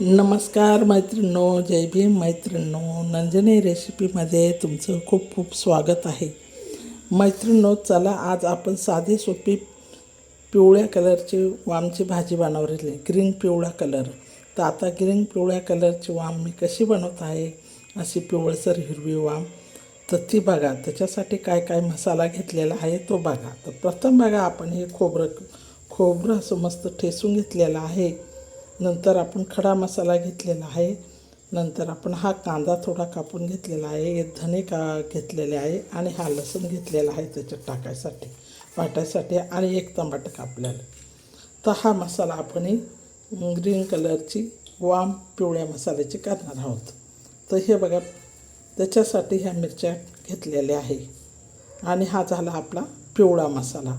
नमस्कार मैत्रिणो जय भीम मैत्रिणो नंजनी रेसिपीमध्ये तुमचं खूप खूप स्वागत आहे. मैत्रिणो चला आज आपण साधी सोपी पिवळ्या कलरची वामची भाजी बनवलेली ग्रीन पिवळा कलर. तर आता ग्रीन पिवळ्या कलरची वाम मी कशी बनवत आहे अशी पिवळसर हिरवी वाम. तर ती बघा त्याच्यासाठी काय काय मसाला घेतलेला आहे तो बघा. तर प्रथम बघा आपण हे खोबरं खोबरं असं मस्त ठेसून घेतलेलं आहे. नंतर आपण खडा मसाला घेतलेला आहे. नंतर आपण हा कांदा थोडा कापून घेतलेला आहे. धने का घेतलेले आहे आणि हा लसूण घेतलेला आहे त्याच्यात टाकायसाठी वाटायसाठी आणि एक टमाटर कापलेलं. तर हा मसाला आपण ग्रीन कलरची वाम पिवळ्या मसाल्याची करणार आहोत. तर हे बघा त्याच्यासाठी ह्या मिरच्या घेतलेल्या आहे. आणि हा झाला आपला पिवळा मसाला.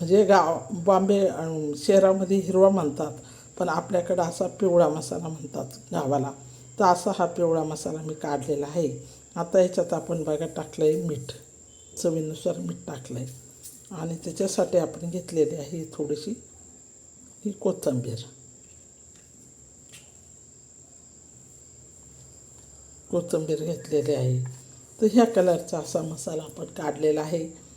म्हणजे गाव बॉम्बे शहरामध्ये हिरवा म्हणतात पण आपल्याकडं असा पिवळा मसाला म्हणतात गावाला. तर असा हा पिवळा मसाला मी काढलेला आहे. आता याच्यात आपण बघा टाकलं आहे मीठ. चवीनुसार मीठ टाकलं आहे आणि त्याच्यासाठी आपण घेतलेली आहे थोडीशी ही कोथिंबीर. कोथिंबीर घेतलेली आहे. तर ह्या कलरचा असा मसाला आपण काढलेला आहे.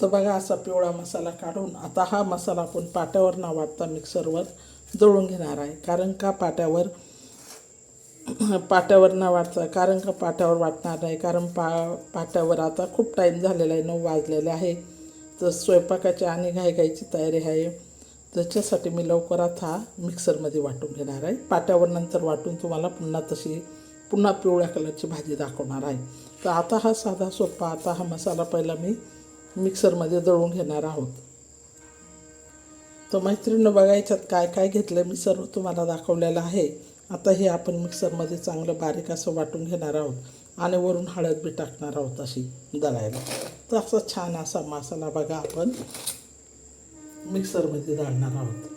तर बघा असा पिवळा मसाला काढून आता हा मसाला आपण पाट्यावर न वाटता मिक्सरवर दळून घेणार आहे. कारण का पाट्यावर? पाट्यावर न वाटता कारण का पाट्यावर वाटणार नाही? कारण पा पाट्यावर आता खूप टाईम झालेला आहे नऊ वाजलेले आहे. तर स्वयंपाकाची आणि घाईघाईची तयारी आहे. त्याच्यासाठी मी लवकरात हा मिक्सरमध्ये वाटून घेणार आहे. पाट्यावर नंतर वाटून तुम्हाला पुन्हा तशी पुन्हा पिवळ्या कलरची भाजी दाखवणार आहे. तर आता हा साधा सोपा आता हा मसाला पहिला मी मिक्सरमध्ये दळून घेणार आहोत. तर मैत्रिणीनं बघा याच्यात काय काय घेतलं मी सर्व तुम्हाला दाखवलेलं आहे. आता हे आपण मिक्सरमध्ये चांगलं बारीक असं वाटून घेणार आहोत आणि वरून हळद बी टाकणार आहोत अशी दळायला. तर असा छान असा मसाला बघा आपण मिक्सरमध्ये दळणार आहोत.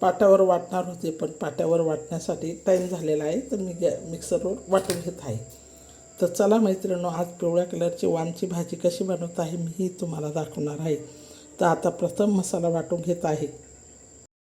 पाट्यावर वाटणार होते पण पाट्यावर वाटण्यासाठी टाईम झालेला आहे तर मी गॅ मिक्सरवर वाटून घेत आहे. तर चला मैत्रिणींनो आज पिवळ्या कलरची वामची भाजी कशी बनवत आहे मी ही तुम्हाला दाखवणार आहे. तर आता प्रथम मसाला वाटून घेत आहे.